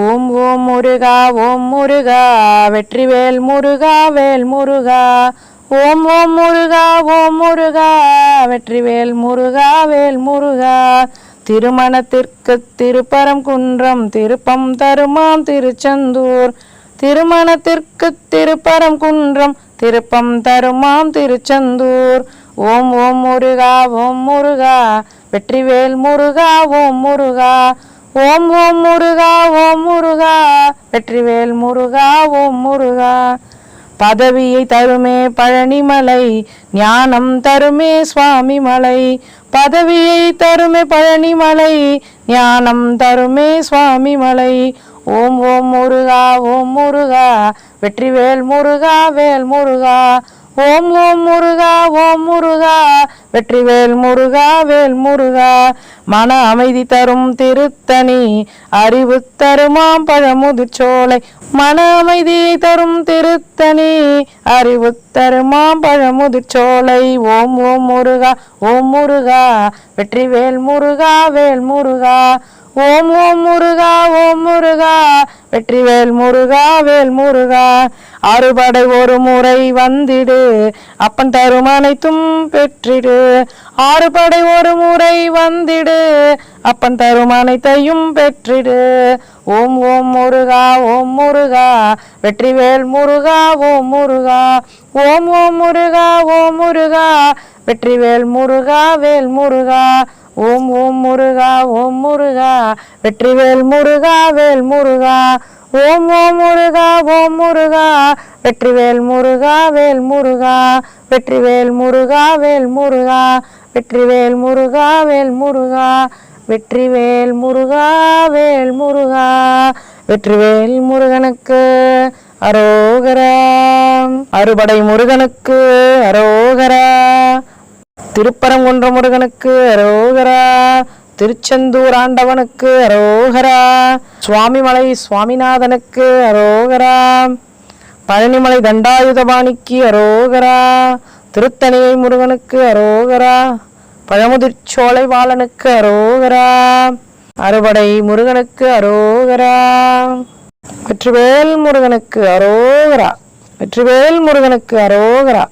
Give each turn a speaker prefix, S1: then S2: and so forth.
S1: ஓம் ஓம் முருகா ஓம் முருகா வெற்றிவேல் முருகா வேல் முருகா. ஓம் ஓம் முருகா ஓம் முருகா வெற்றிவேல் முருகா வேல் முருகா. திருமணத்திற்கு திருப்பரம் குன்றம் திருப்பம் தருமாம் திருச்செந்தூர். திருமணத்திற்கு திருப்பரம் குன்றம் திருப்பம் தருமாம் திருச்செந்தூர். ஓம் ஓம் முருகா ஓம் முருகா வெற்றிவேல் முருகா ஓம் முருகா. ஓம் ஓம் முருகா ஓம் முருகா. வெற்றிவேல் முருகா ஓம் முருகா. பதவியை தருமே பழனிமலை ஞானம் தருமே சுவாமி மலை பதவியை தருமே பழனிமலை ஞானம் தருமே சுவாமி மலை ஓம் ஓம் முருகா ஓம் முருகா. வெற்றிவேல் முருகா வேல் முருகா. ஓம் ஓம் முருகா ஓம் முருகா. வெற்றிவேல் முருகா வேல் முருகா. மன அமைதி தரும் திருத்தணி. அறிவு தருமாம் பழமுதிர்ச்சோலை மன அமைதியை தரும் திருத்தணி. அறிவு தருமாம் பழமுதிர்ச்சோலை ஓம் ஓம் முருகா ஓம் முருகா. வெற்றிவேல் முருகா வேல் முருகா. ஓம் ஓம் முருகா ஓம் முருகா. வெற்றிவேல் முருகா வேல் முருகா. அறுபடை ஒரு முறை வந்திடு. அப்பன் தரும் அனைத்தும் பெற்றிடு. ஆறுபடை ஒரு முறை வந்திடு. அப்பன் தரும் அனைத்தையும் பெற்றிடு. ஓம் ஓம் முருகா ஓம் முருகா. வெற்றிவேல் முருகா ஓம் முருகா. ஓம் ஓம் முருகா ஓம் முருகா. வெற்றிவேல் முருகா வேல் முருகா. ஓம் ஓம் முருகா ஓம் முருகா. வெற்றிவேல் முருகா வேல் முருகா. ஓம் ஓம் முருகா ஓம் முருகா. வெற்றிவேல் முருகா வேல் முருகா. வெற்றிவேல் முருகா வேல் முருகா. வெற்றிவேல் முருகா வேல் முருகா. வெற்றிவேல் முருகா வேல் முருகா. வெற்றிவேல் முருகனுக்கு அரோகரம். அறுபடை முருகனுக்கு அரோகரம். திருப்பரங்குன்ற முருகனுக்கு அரோகரா. திருச்செந்தூர் ஆண்டவனுக்கு அரோகரா. சுவாமிமலை சுவாமிநாதனுக்கு அரோகரா. பழனிமலை தண்டாயுதபாணிக்கு அரோகரா. திருத்தணியை முருகனுக்கு அரோகரா. பழமுதிர்ச்சோலை பாலனுக்கு அரோகரா. அறுபடை முருகனுக்கு அரோகரா. வெற்றிவேல் முருகனுக்கு அரோகரா. வெற்றிவேல் முருகனுக்கு அரோகரா.